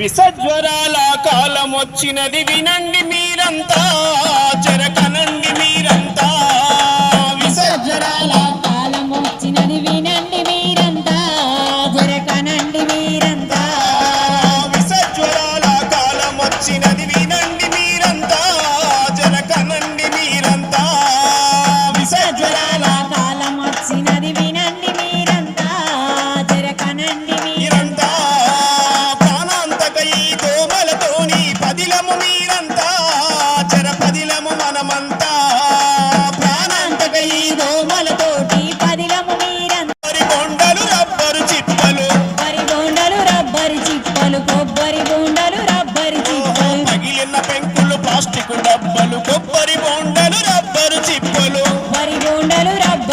విసజ్వరాల కాలం వచ్చినది వినండి మీరంతా. చెరకనండి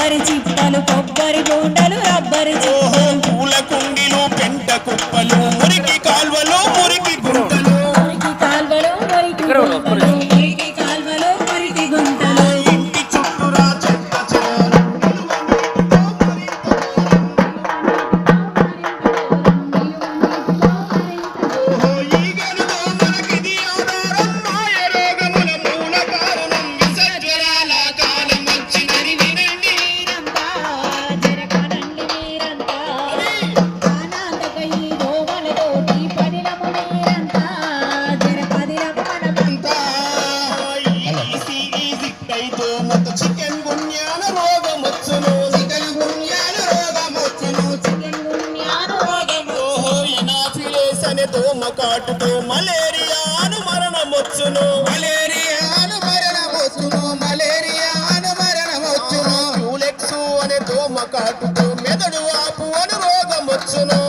కొబ్బరి చిప్పలు కొబ్బరి బోండలు రబ్బరి పూల కుండీలు పెంట కుప్ప చికెన్ గుణ్యాన రోగమొచ్చును చికెన్ గుణ్యాన రోగమొచ్చును చికెన్ గుణ్యాన రోగము ఇనాఫిలేస్ అనే దోమ కాటుతో మలేరియాను మరణమొచ్చును మలేరియాను మరణమొచ్చును మలేరియాను మరణమొచ్చును క్యూలెక్స్ అనే దోమ మెదడు ఆపు అని రోగమొచ్చును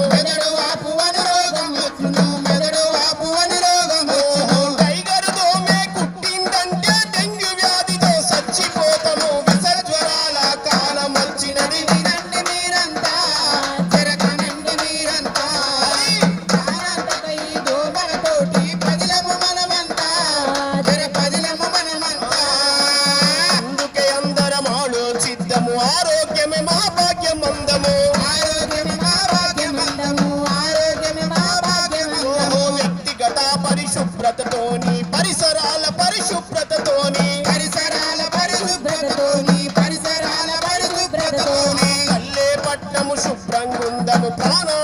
శుభ్రంగుందము ప్రాణ